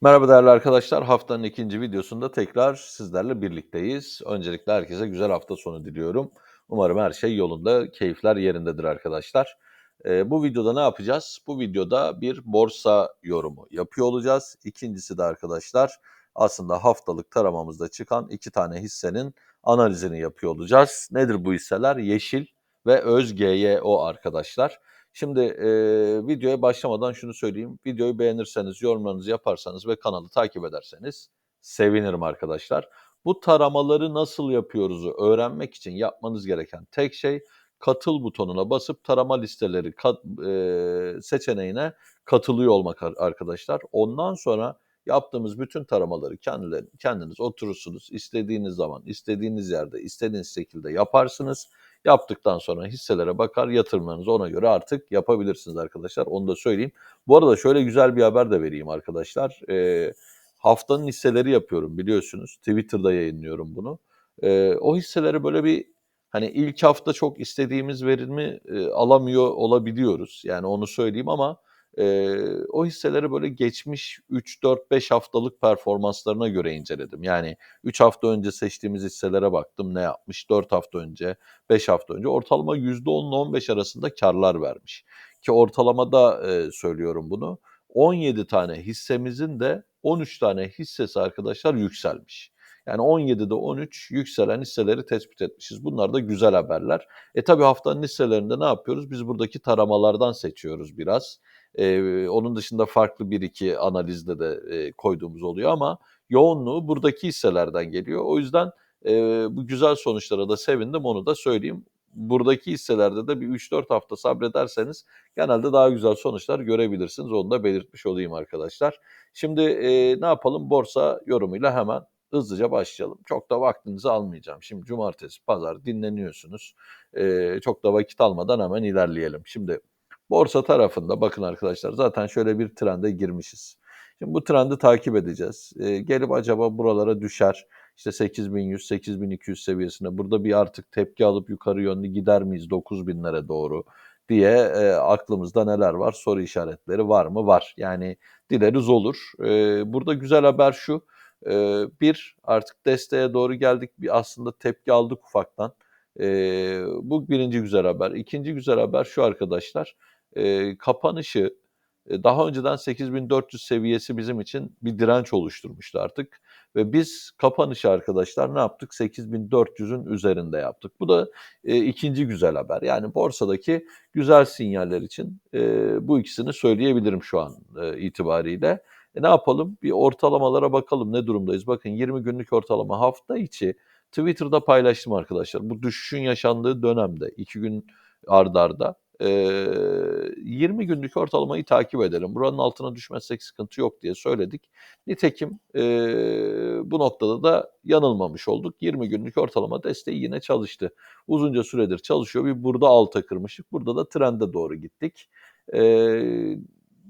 Merhaba değerli arkadaşlar. Haftanın ikinci videosunda tekrar sizlerle birlikteyiz. Öncelikle herkese güzel hafta sonu diliyorum. Umarım her şey yolunda, keyifler yerindedir arkadaşlar. Ee, bu videoda ne yapacağız? Bu videoda bir borsa yorumu yapıyor olacağız. İkincisi de arkadaşlar aslında haftalık taramamızda çıkan iki tane hissenin analizini yapıyor olacağız. Nedir bu hisseler? Yeşil ve ÖzGYO arkadaşlar. Şimdi e, videoya başlamadan şunu söyleyeyim. Videoyu beğenirseniz, yorumlarınızı yaparsanız ve kanalı takip ederseniz sevinirim arkadaşlar. Bu taramaları nasıl yapıyoruzu öğrenmek için yapmanız gereken tek şey katıl butonuna basıp tarama listeleri kat, e, seçeneğine katılıyor olmak arkadaşlar. Ondan sonra yaptığımız bütün taramaları kendileri, kendiniz oturursunuz. istediğiniz zaman, istediğiniz yerde, istediğiniz şekilde yaparsınız. Yaptıktan sonra hisselere bakar, yatırımlarınızı ona göre artık yapabilirsiniz arkadaşlar. Onu da söyleyeyim. Bu arada şöyle güzel bir haber de vereyim arkadaşlar. E, haftanın hisseleri yapıyorum biliyorsunuz. Twitter'da yayınlıyorum bunu. E, o hisseleri böyle bir hani ilk hafta çok istediğimiz verimi e, alamıyor olabiliyoruz. Yani onu söyleyeyim ama e, o hisseleri böyle geçmiş 3-4-5 haftalık performanslarına göre inceledim. Yani 3 hafta önce seçtiğimiz hisselere baktım ne yapmış, 4 hafta önce, 5 hafta önce ortalama %10 ile 15 arasında karlar vermiş. Ki ortalamada e, söylüyorum bunu. 17 tane hissemizin de 13 tane hissesi arkadaşlar yükselmiş. Yani 17'de 13 yükselen hisseleri tespit etmişiz. Bunlar da güzel haberler. E tabi haftanın hisselerinde ne yapıyoruz? Biz buradaki taramalardan seçiyoruz biraz. E, onun dışında farklı bir iki analizde de e, koyduğumuz oluyor ama yoğunluğu buradaki hisselerden geliyor. O yüzden e, bu güzel sonuçlara da sevindim onu da söyleyeyim. Buradaki hisselerde de bir 3-4 hafta sabrederseniz genelde daha güzel sonuçlar görebilirsiniz. Onu da belirtmiş olayım arkadaşlar. Şimdi e, ne yapalım? Borsa yorumuyla hemen hızlıca başlayalım. Çok da vaktinizi almayacağım. Şimdi cumartesi, pazar dinleniyorsunuz. Ee, çok da vakit almadan hemen ilerleyelim. Şimdi borsa tarafında bakın arkadaşlar zaten şöyle bir trende girmişiz. Şimdi bu trendi takip edeceğiz. Ee, gelip acaba buralara düşer. İşte 8100, 8200 seviyesine burada bir artık tepki alıp yukarı yönlü gider miyiz 9000'lere doğru diye e, aklımızda neler var? Soru işaretleri var mı? Var. Yani dileriz olur. E, burada güzel haber şu bir, artık desteğe doğru geldik. Bir aslında tepki aldık ufaktan. bu birinci güzel haber. İkinci güzel haber şu arkadaşlar. Kapanışı daha önceden 8400 seviyesi bizim için bir direnç oluşturmuştu artık. Ve biz kapanışı arkadaşlar ne yaptık? 8400'ün üzerinde yaptık. Bu da e, ikinci güzel haber. Yani borsadaki güzel sinyaller için e, bu ikisini söyleyebilirim şu an e, itibariyle. E ne yapalım? Bir ortalamalara bakalım ne durumdayız. Bakın 20 günlük ortalama hafta içi Twitter'da paylaştım arkadaşlar. Bu düşüşün yaşandığı dönemde 2 gün ardarda arda, e, 20 günlük ortalamayı takip edelim. Buranın altına düşmezsek sıkıntı yok diye söyledik. Nitekim bu noktada da yanılmamış olduk. 20 günlük ortalama desteği yine çalıştı. Uzunca süredir çalışıyor. Bir burada alta kırmıştık. Burada da trende doğru gittik. E,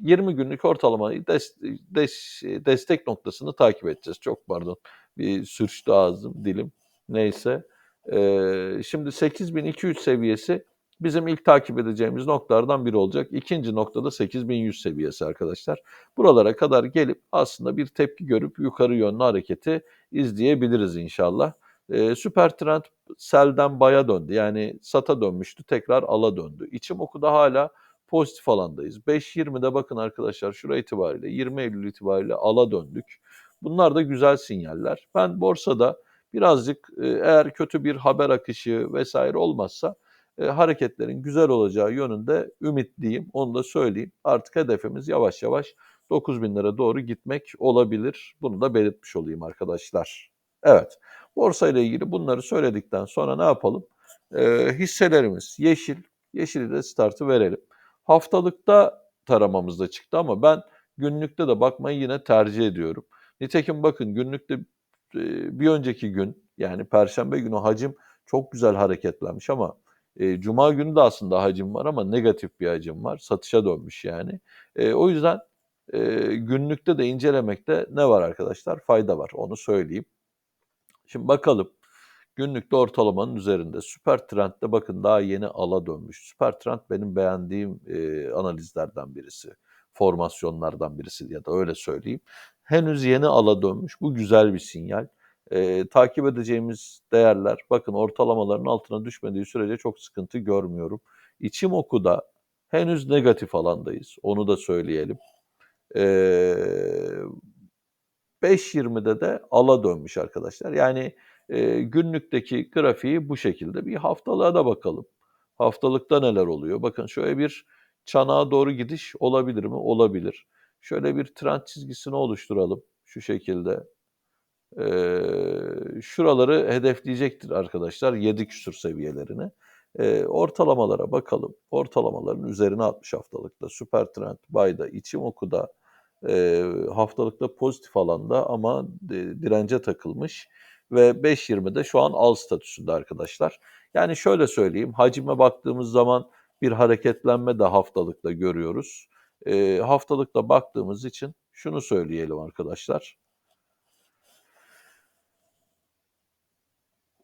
20 günlük ortalamayı des, des, destek noktasını takip edeceğiz. Çok pardon bir sürçtü ağzım dilim neyse. Şimdi 8200 seviyesi bizim ilk takip edeceğimiz noktalardan biri olacak. İkinci noktada 8100 seviyesi arkadaşlar. Buralara kadar gelip aslında bir tepki görüp yukarı yönlü hareketi izleyebiliriz inşallah. Ee, süper trend selden baya döndü. Yani sata dönmüştü tekrar ala döndü. İçim okuda hala pozitif alandayız. 5.20'de bakın arkadaşlar şura itibariyle 20 Eylül itibariyle ala döndük. Bunlar da güzel sinyaller. Ben borsada birazcık e, eğer kötü bir haber akışı vesaire olmazsa e, hareketlerin güzel olacağı yönünde ümitliyim. Onu da söyleyeyim. Artık hedefimiz yavaş yavaş 9 binlere doğru gitmek olabilir. Bunu da belirtmiş olayım arkadaşlar. Evet. Borsa ile ilgili bunları söyledikten sonra ne yapalım? E, hisselerimiz yeşil. Yeşili de startı verelim. Haftalıkta taramamızda çıktı ama ben günlükte de bakmayı yine tercih ediyorum. Nitekim bakın günlükte bir önceki gün yani perşembe günü hacim çok güzel hareketlenmiş ama e, cuma günü de aslında hacim var ama negatif bir hacim var. Satışa dönmüş yani. E, o yüzden e, günlükte de incelemekte ne var arkadaşlar? Fayda var onu söyleyeyim. Şimdi bakalım Günlükte ortalamanın üzerinde. Süper Trend'de bakın daha yeni ala dönmüş. Süper Trend benim beğendiğim e, analizlerden birisi. Formasyonlardan birisi ya da öyle söyleyeyim. henüz yeni ala dönmüş. Bu güzel bir sinyal. Ee, takip edeceğimiz değerler bakın ortalamaların altına düşmediği sürece çok sıkıntı görmüyorum. İçim okuda henüz negatif alandayız. Onu da söyleyelim. Ee, 5.20'de de ala dönmüş arkadaşlar. Yani e, günlükteki grafiği bu şekilde. Bir haftalığa da bakalım. Haftalıkta neler oluyor? Bakın şöyle bir çanağa doğru gidiş olabilir mi? Olabilir. Şöyle bir trend çizgisini oluşturalım. Şu şekilde. Şuraları hedefleyecektir arkadaşlar. 7 küsur seviyelerini. Ee, ortalamalara bakalım. Ortalamaların üzerine 60 haftalıkta. Süper Trend, Bay'da, İçimoku'da e, haftalıkta pozitif alanda ama e, dirence takılmış ve 5.20'de şu an al statüsünde arkadaşlar. Yani şöyle söyleyeyim, hacime baktığımız zaman bir hareketlenme de haftalıkta görüyoruz. E, haftalıkta baktığımız için şunu söyleyelim arkadaşlar.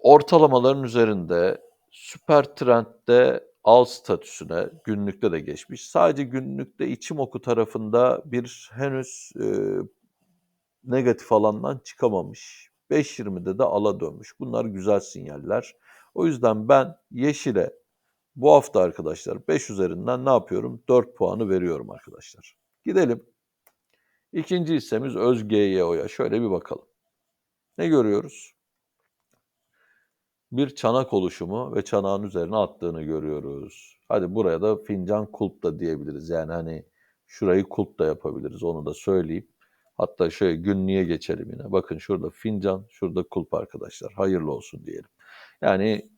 Ortalamaların üzerinde süper trendde al statüsüne günlükte de geçmiş. Sadece günlükte içim oku tarafında bir henüz e, negatif alandan çıkamamış. 5.20'de de ala dönmüş. Bunlar güzel sinyaller. O yüzden ben yeşile bu hafta arkadaşlar 5 üzerinden ne yapıyorum? 4 puanı veriyorum arkadaşlar. Gidelim. İkinci hissemiz Özgeyo'ya. Şöyle bir bakalım. Ne görüyoruz? Bir çanak oluşumu ve çanağın üzerine attığını görüyoruz. Hadi buraya da fincan kulp da diyebiliriz. Yani hani şurayı kulp da yapabiliriz onu da söyleyeyim. Hatta şöyle günlüğe geçelim yine. Bakın şurada fincan, şurada kulp arkadaşlar. Hayırlı olsun diyelim. Yani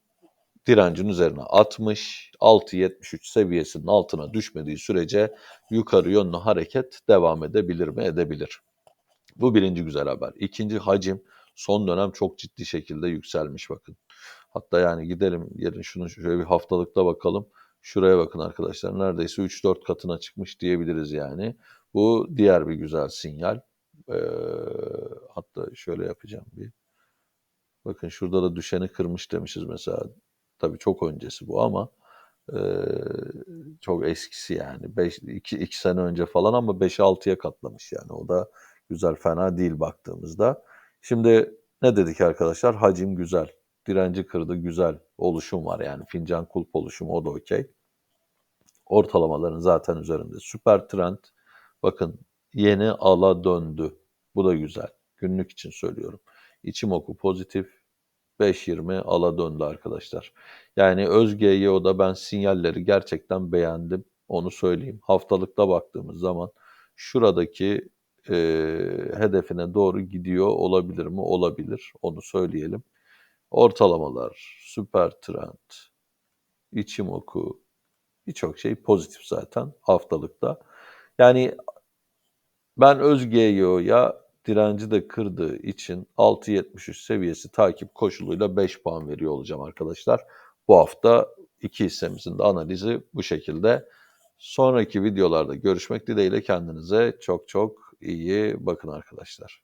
direncin üzerine 60, 6.73 seviyesinin altına düşmediği sürece yukarı yönlü hareket devam edebilir mi? Edebilir. Bu birinci güzel haber. İkinci hacim son dönem çok ciddi şekilde yükselmiş bakın. Hatta yani gidelim yarın şunu şöyle bir haftalıkta bakalım. Şuraya bakın arkadaşlar neredeyse 3-4 katına çıkmış diyebiliriz yani. Bu diğer bir güzel sinyal. Ee, hatta şöyle yapacağım bir. Bakın şurada da düşeni kırmış demişiz mesela. Tabii çok öncesi bu ama e, çok eskisi yani. 2 sene önce falan ama 5-6'ya katlamış yani. O da güzel fena değil baktığımızda. Şimdi ne dedik arkadaşlar? Hacim güzel direnci kırdı güzel oluşum var yani fincan kulp oluşumu o da okey. Ortalamaların zaten üzerinde. Süper trend bakın yeni ala döndü. Bu da güzel. Günlük için söylüyorum. İçim oku pozitif 5.20 ala döndü arkadaşlar. Yani Özge'ye ben sinyalleri gerçekten beğendim. Onu söyleyeyim. Haftalıkta baktığımız zaman şuradaki e, hedefine doğru gidiyor olabilir mi? Olabilir. Onu söyleyelim ortalamalar, süper trend, içim oku, birçok şey pozitif zaten haftalıkta. Yani ben Özgeyo'ya direnci de kırdığı için 6.73 seviyesi takip koşuluyla 5 puan veriyor olacağım arkadaşlar. Bu hafta iki hissemizin de analizi bu şekilde. Sonraki videolarda görüşmek dileğiyle kendinize çok çok iyi bakın arkadaşlar.